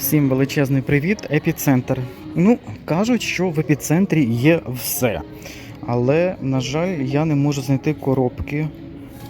Всім величезний привіт, епіцентр. Ну, кажуть, що в епіцентрі є все. Але, на жаль, я не можу знайти коробки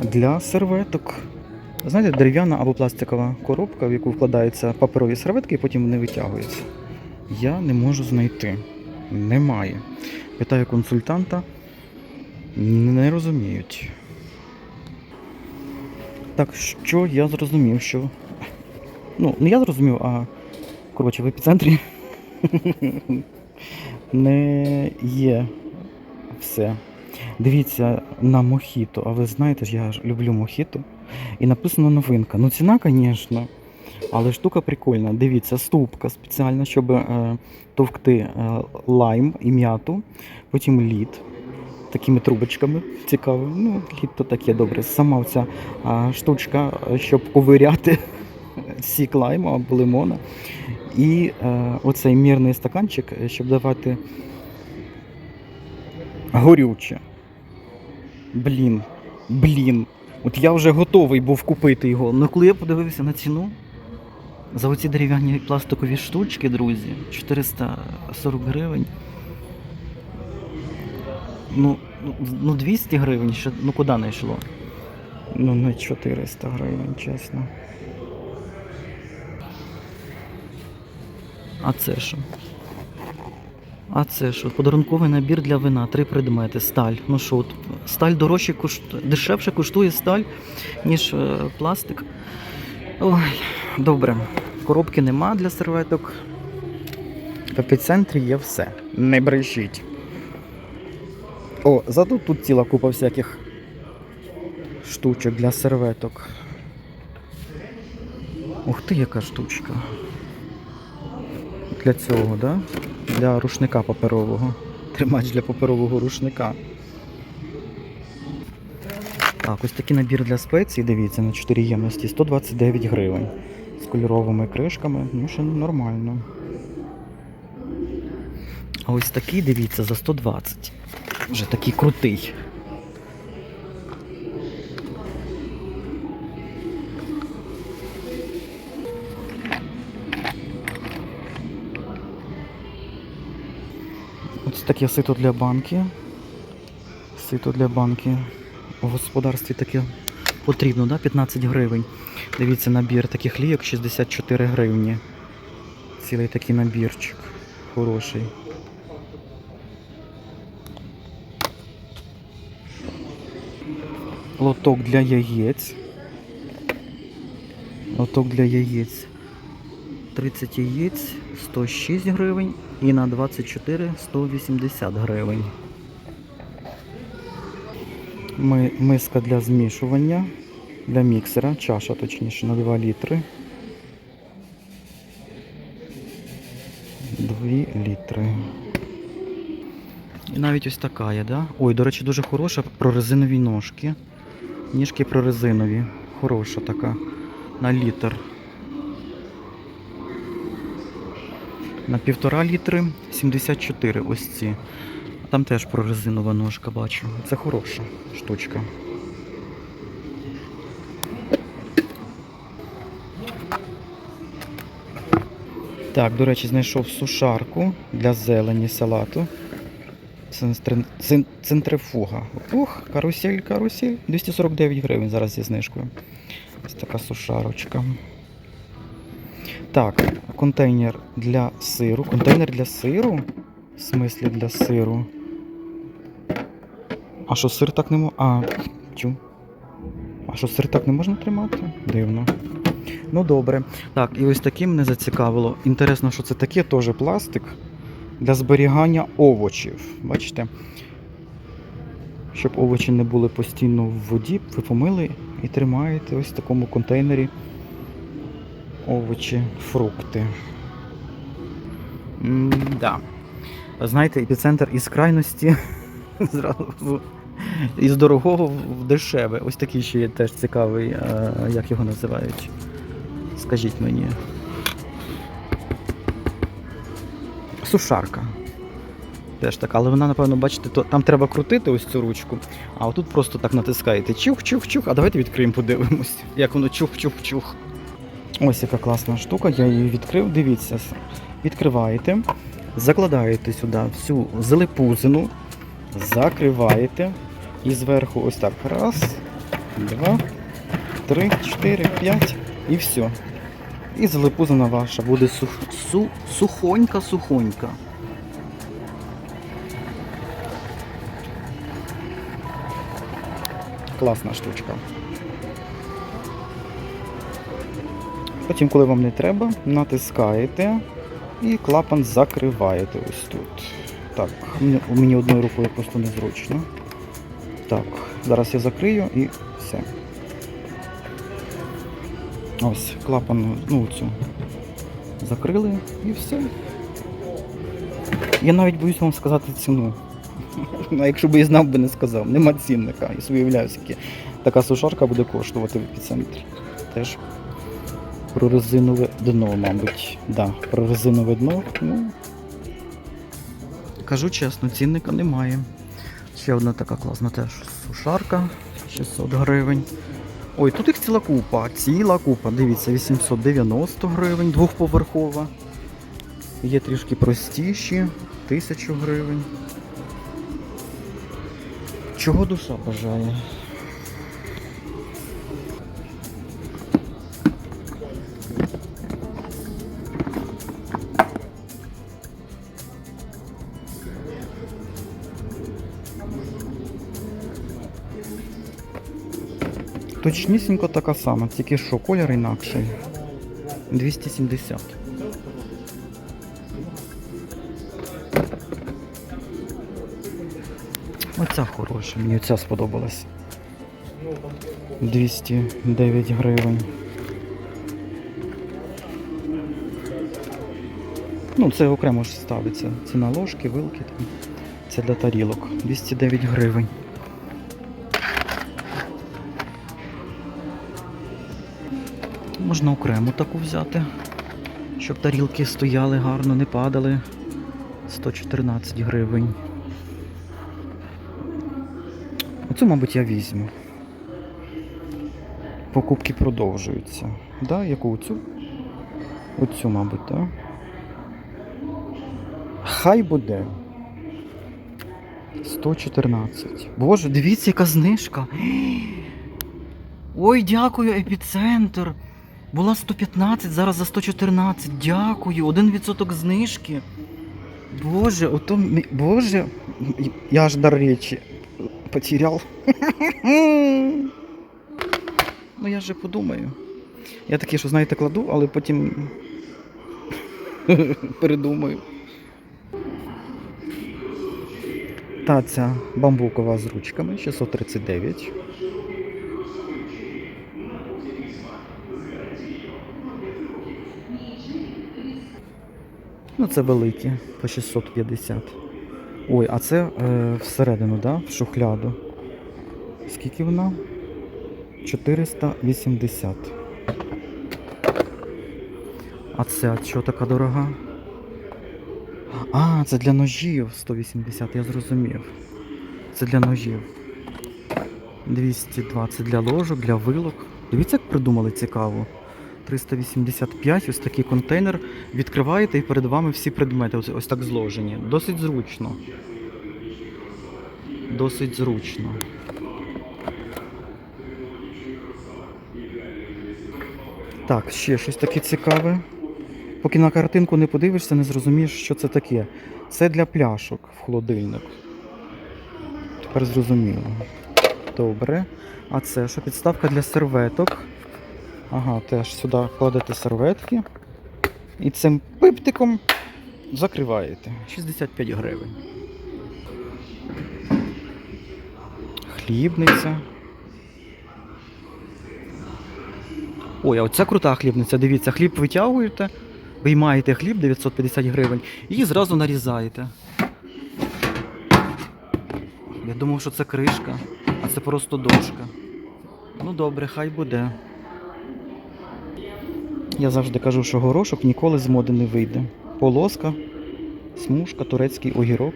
для серветок. Знаєте, дерев'яна або пластикова коробка, в яку вкладаються паперові серветки і потім вони витягуються. Я не можу знайти. Немає. Питаю консультанта, не розуміють. Так що я зрозумів, що. Ну, не я зрозумів, а коротше, в епіцентрі не є все. Дивіться на мохіто. А ви знаєте ж, я ж люблю мохіто. І написано новинка. Ну, ціна, звісно, але штука прикольна. Дивіться, ступка спеціальна, щоб е, товкти е, лайм і м'яту, потім лід. Такими трубочками цікаво. Ну, лід то таке добре. Сама ця а, штучка, е, щоб ковиряти сік лайму або лимона. І е, оцей мірний стаканчик, е, щоб давати горюче. Блін, блін. От я вже готовий був купити його. Але коли я подивився на ціну, за оці дерев'яні пластикові штучки, друзі, 440 гривень. Ну, ну, ну 200 гривень, ну куди не йшло? Ну, не 400 гривень, чесно. А це що? А це що? Подарунковий набір для вина, три предмети, сталь. Ну що, сталь дорожче коштує, дешевше коштує сталь, ніж е, пластик. Ой, добре. Коробки нема для серветок. В епіцентрі є все. Не брешіть. О, зато тут ціла купа всяких штучок для серветок. Ух ти, яка штучка. Для цього, да? Для рушника паперового. Тримач для паперового рушника. Так, ось такий набір для спецій, дивіться, на 4 ємності 129 гривень. З кольоровими кришками, ну ще нормально. А ось такий, дивіться, за 120. Вже такий крутий. Ось таке сито для банки. Сито для банки. В господарстві таке потрібно, да? 15 гривень. Дивіться, набір таких лійок 64 гривні. Цілий такий набірчик. Хороший. Лоток для яєць. Лоток для яєць. 30 яєць 106 гривень і на 24 180 гривень. Ми, миска для змішування, для міксера, чаша точніше, на 2 літри. 2 літри. І навіть ось така є, да? Ой, до речі, дуже хороша прорезинові ножки. Ніжки прорезинові. Хороша така. На літр. На півтора літри 74 ось ці. Там теж прорезинова ножка бачу. Це хороша штучка. Так, до речі, знайшов сушарку для зелені салату. Центрифуга. Ух, карусель, карусель. 249 гривень зараз зі знижкою. Ось така сушарочка. Так, контейнер для сиру. Контейнер для сиру? В смислі для сиру. А що сир так не можна. А, чу. А що сир так не можна тримати? Дивно. Ну добре. Так, і ось таким мене зацікавило. Інтересно, що це таке, теж пластик для зберігання овочів. Бачите? Щоб овочі не були постійно в воді, ви помили і тримаєте ось в такому контейнері овочі, фрукти. М-да. Знаєте, епіцентр із крайності зразу із дорогого в дешеве. Ось такий ще є теж цікавий, е, як його називають. Скажіть мені. Сушарка. Теж така, але вона, напевно, бачите, то, там треба крутити ось цю ручку, а отут просто так натискаєте чух-чух-чух. А давайте відкриємо, подивимось, як воно чух-чух-чух. Ось яка класна штука, я її відкрив. Дивіться, відкриваєте, закладаєте сюди всю зелепузину, закриваєте і зверху ось так. Раз, два, три, чотири, п'ять і все. І зелепузина ваша буде сух, су, сухонька-сухонька. Класна штучка. Потім, коли вам не треба, натискаєте і клапан закриваєте ось тут. Так, мені- одною рукою просто незручно. Так, зараз я закрию і все. Ось, клапан, ну цю закрили і все. Я навіть боюсь вам сказати ціну. А якщо б я знав, би не сказав. Нема цінника. Собі уявляю, скільки така сушарка буде коштувати в епіцентрі. Теж про резинове дно, мабуть. Да, про резинове дно. Ну, кажу чесно, цінника немає. Ще одна така класна теж сушарка. 600 гривень. Ой, тут їх ціла купа. Ціла купа. Дивіться, 890 гривень, двохповерхова. Є трішки простіші, 1000 гривень. Чого душа бажає? Точнісінько така сама, тільки що колір інакший. 270. Оця хороша, мені ця сподобалась. 209 гривень. Ну, це окремо ж ставиться. Ціна ложки, вилки там. Це для тарілок. 209 гривень. Можна окремо таку взяти, щоб тарілки стояли гарно, не падали. 114 гривень. Оцю, мабуть, я візьму. Покупки продовжуються. Да, яку оцю? Оцю, мабуть, так? Хай буде. 114. Боже, дивіться, яка знижка. Ой, дякую, епіцентр. Була 115, зараз за 114. Дякую. Один відсоток знижки. Боже, ото Боже, я аж дар речі потерял. ну я же подумаю. Я таке, що знаєте, кладу, але потім передумаю. Та ця бамбукова з ручками 639. Ну, це великі, по 650. Ой, а це е, всередину, да? В шухляду. Скільки вона? 480. А це що така дорога? А, це для ножів 180, я зрозумів. Це для ножів. 220 для ложок, для вилок. Дивіться, як придумали цікаво. 385, ось такий контейнер. Відкриваєте і перед вами всі предмети ось, так зложені. Досить зручно. Досить зручно. Так, ще щось таке цікаве. Поки на картинку не подивишся, не зрозумієш, що це таке. Це для пляшок в холодильник. Тепер зрозуміло. Добре. А це що підставка для серветок. Ага, теж сюди кладете серветки. І цим пиптиком закриваєте. 65 гривень. Хлібниця. Ой, а оця крута хлібниця. Дивіться, хліб витягуєте, виймаєте хліб 950 гривень і зразу нарізаєте. Я думав, що це кришка, а це просто дошка. Ну добре, хай буде. Я завжди кажу, що горошок ніколи з моди не вийде. Полоска, смужка, турецький огірок.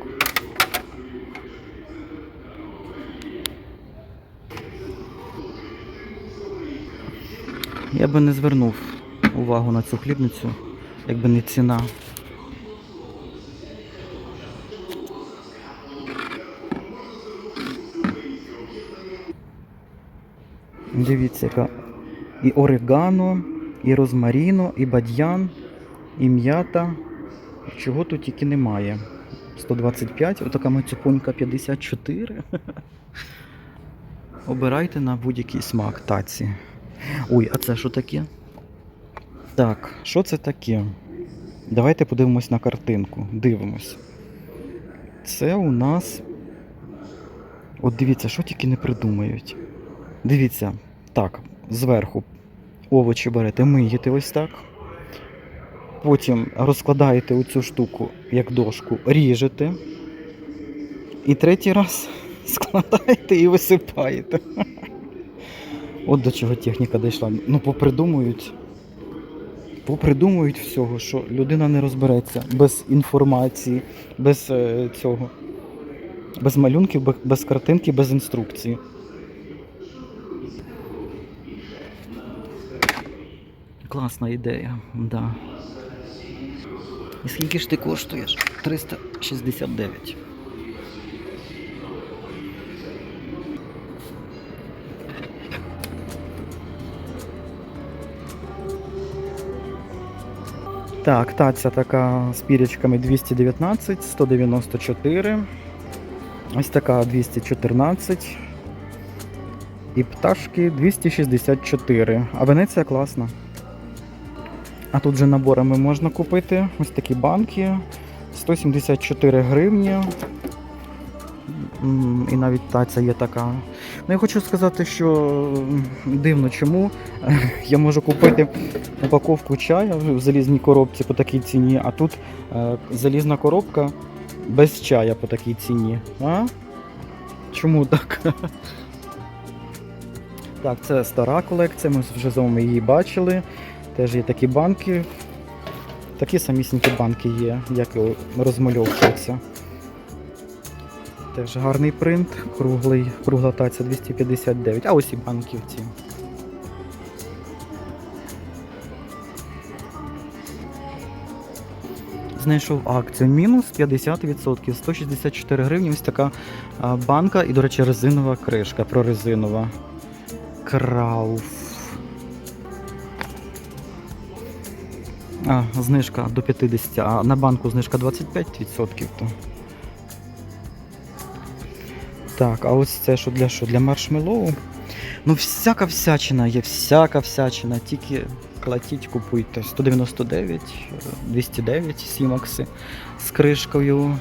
Я би не звернув увагу на цю хлібницю, якби не ціна. Дивіться, яка і орегано, і розмаріно, і бадьян, і м'ята. Чого тут тільки немає. 125, отака мацюпонька 54. Обирайте на будь-який смак таці. Ой, а це що таке? Так, що це таке? Давайте подивимось на картинку. Дивимось. Це у нас. От дивіться, що тільки не придумають. Дивіться, так, зверху овочі берете, миєте ось так. Потім розкладаєте оцю штуку як дошку, ріжете. І третій раз складаєте і висипаєте. От до чого техніка дійшла. Ну, попридумують. Попридумують всього, що людина не розбереться без інформації, без е, цього, без малюнків, без картинки, без інструкції. Класна ідея, да. І скільки ж ти коштуєш? 369. Так, таця така з пірячками 219, 194. Ось така 214. І пташки 264. А Венеція класна. А тут же наборами можна купити ось такі банки. 174 гривні. І навіть таця є така. Ну, я хочу сказати, що дивно, чому я можу купити упаковку чаю в залізній коробці по такій ціні, а тут е, залізна коробка без чая по такій ціні. А? Чому так? Так, це стара колекція, ми вже з вами її бачили. Теж є такі банки. Такі самісінькі банки є, як розмальовуються. Теж гарний принт, круглий, кругла таця 259. А ось і банки ці. Знайшов акцію. Мінус 50%, 164 гривні. Ось така банка і, до речі, резинова кришка прорезинова. Крауф. А, знижка до 50, а на банку знижка 25%. То. Так, а ось це що для що? Для маршмеллоу? Ну, всяка всячина є, всяка всячина, тільки платіть, купуйте. 199, е, 209 сімакси з кришкою.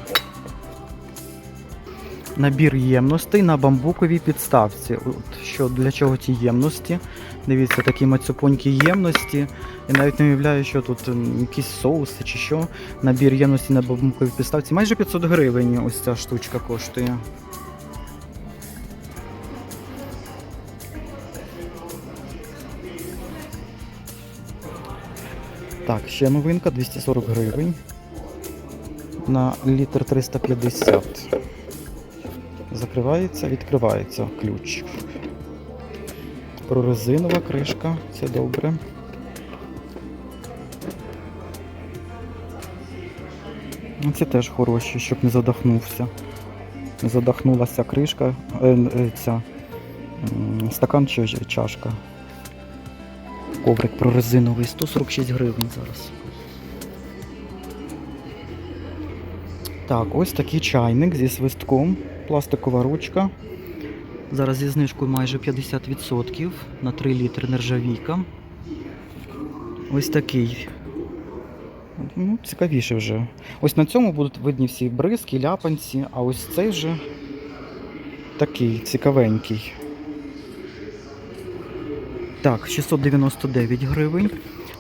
Набір ємностей на бамбуковій підставці. От що для чого ті ємності? Дивіться, такі мацюпонькі ємності. Я навіть не уявляю, що тут якісь соуси чи що. Набір ємності на бамбуковій підставці. Майже 500 гривень ось ця штучка коштує. Так, ще новинка 240 гривень. На літр 350. Закривається, відкривається ключ. Прорезинова кришка, це добре. Ну, Ці теж хороші, щоб не задохнувся. Не задохнулася кришка, е, е, ця стакан чи чашка. Коврик прорезиновий, 146 гривень зараз. Так, ось такий чайник зі свистком, пластикова ручка. Зараз зі знижкою майже 50% на 3 літри нержавійка. Ось такий. Ну, цікавіше вже. Ось на цьому будуть видні всі бризки, ляпанці, а ось цей вже такий цікавенький. Так, 699 гривень.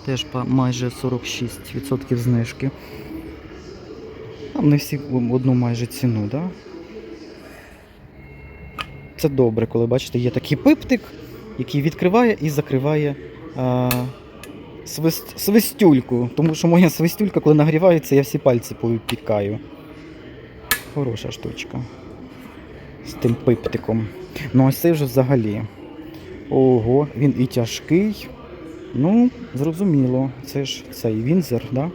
Теж майже 46% знижки. Там не всі одну майже ціну, да? Це добре, коли бачите, є такий пиптик, який відкриває і закриває а, свист, свистюльку. Тому що моя свистюлька, коли нагрівається, я всі пальці повипікаю. Хороша штучка. З тим пиптиком. Ну ось цей вже взагалі. Ого, він і тяжкий, Ну, зрозуміло, це ж цей Вінзер, да?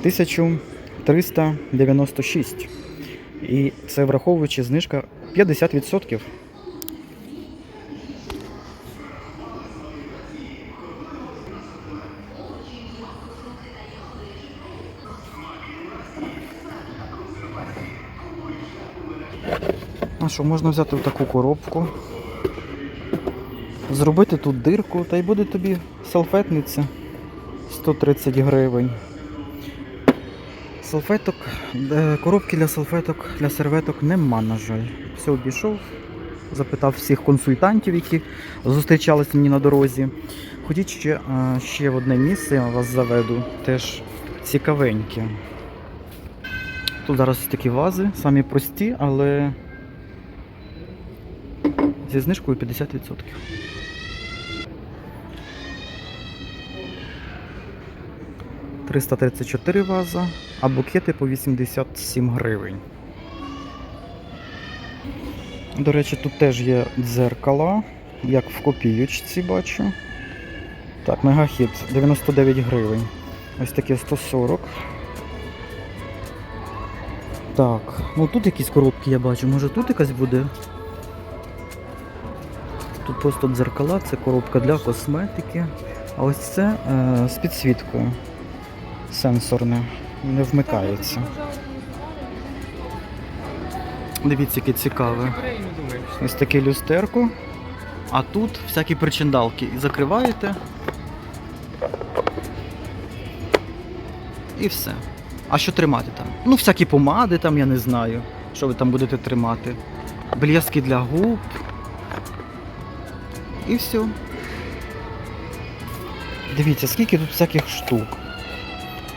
1396. І це враховуючи знижка 50%. А що, можна взяти таку коробку, зробити тут дирку, та й буде тобі салфетниця 130 гривень. Салфеток, е, коробки для салфеток, для серветок нема, на жаль. Все обійшов, запитав всіх консультантів, які зустрічалися мені на дорозі. Ходіть ще, е, ще в одне місце, я вас заведу, теж цікавеньке. Тут зараз такі вази, самі прості, але зі знижкою 50%. «334 ваза, а букети по 87 гривень. До речі, тут теж є дзеркала, як в копійочці бачу. Так, мегахіт 99 гривень. Ось таке 140. Так, ну тут якісь коробки я бачу. Може тут якась буде? Тут просто дзеркала, це коробка для косметики. А ось це е, з підсвіткою. Сенсорне. Не вмикається. Дивіться, яке цікаве. Ось таке люстерко. А тут всякі причиндалки. І закриваєте. І все. А що тримати там? Ну, всякі помади там, я не знаю. Що ви там будете тримати. Блески для губ. І все. Дивіться, скільки тут всяких штук.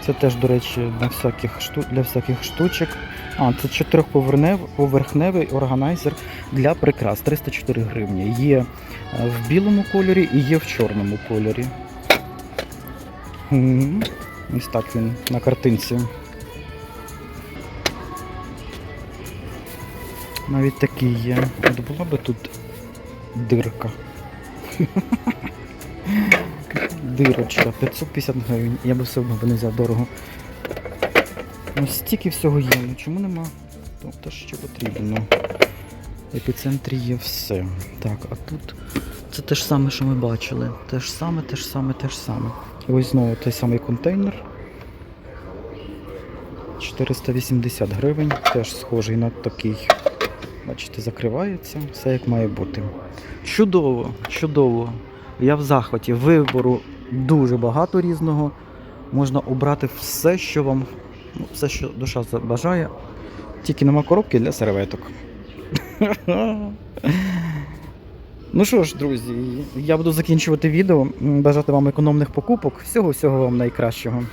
Це теж, до речі, для всяких, шту... для всяких штучок. А, це чотирьохповерхневий органайзер для прикрас 304 гривні. Є е, в білому кольорі і є в чорному кольорі. Ось так він на картинці. Навіть такий є. От була би тут дирка. Дирочка, 550 гривень. Я би все одно не взяв дорого. Ну стільки всього є, ну чому нема? Тобто що потрібно. В епіцентрі є все. Так, а тут це те ж саме, що ми бачили. Те ж саме, те ж саме, те ж саме. І ось знову той самий контейнер. 480 гривень, теж схожий на такий. Бачите, закривається, все як має бути. Чудово, чудово. Я в захваті. Вибору дуже багато різного. Можна обрати все, що вам, ну, все, що душа забажає. Тільки нема коробки для серветок. Ну що ж, друзі, я буду закінчувати відео. Бажати вам економних покупок. Всього-всього вам найкращого.